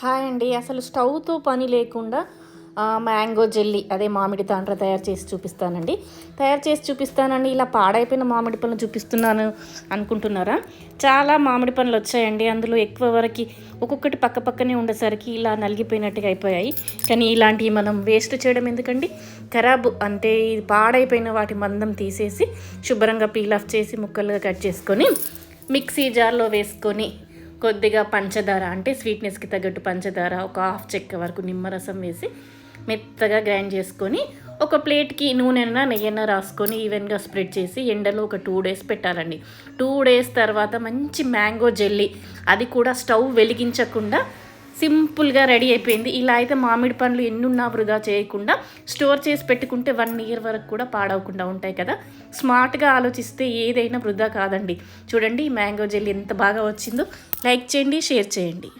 Hi అండి. అసలు స్టవ్తో పని లేకుండా మ్యాంగో జెల్లీ అదే మామిడి తాండ్ర తయారు చేసి చూపిస్తానండి. తయారు చేసి చూపిస్తానండి. ఇలా పాడైపోయిన మామిడి పనులు చూపిస్తున్నాను అనుకుంటున్నారా? చాలా మామిడి పనులు వచ్చాయండి. అందులో ఎక్కువ వరకు ఒక్కొక్కటి పక్క పక్కనే ఉండేసరికి ఇలా నలిగిపోయినట్టుగా అయిపోయాయి. కానీ ఇలాంటివి మనం వేస్ట్ చేయడం ఎందుకండి? ఖరాబ్ అంటే ఇది పాడైపోయిన వాటి మందం తీసేసి శుభ్రంగా పీల్ ఆఫ్ చేసి ముక్కలుగా కట్ చేసుకొని మిక్సీ జార్లో వేసుకొని కొద్దిగా పంచదార అంటే స్వీట్నెస్కి తగ్గట్టు పంచదార ఒక హాఫ్ చెక్క వరకు నిమ్మరసం వేసి మెత్తగా గ్రైండ్ చేసుకొని ఒక ప్లేట్కి నూనెన నెయ్యన రాసుకొని ఈవెన్గా స్ప్రెడ్ చేసి ఎండలో ఒక టూ డేస్ పెట్టాలండి. టూ డేస్ తర్వాత మంచి మ్యాంగో జెల్లీ. అది కూడా స్టవ్ వెలిగించకుండా సింపుల్గా రెడీ అయిపోయింది. ఇలా అయితే మామిడి పండ్లు ఎన్నున్నా వృధా చేయకుండా స్టోర్ చేసి పెట్టుకుంటే వన్ ఇయర్ వరకు కూడా పాడవకుండా ఉంటాయి కదా. స్మార్ట్గా ఆలోచిస్తే ఏదైనా వృధా కాదండి. చూడండి మ్యాంగో జెల్లీ ఎంత బాగా వచ్చిందో. లైక్ చేయండి షేర్ చేయండి.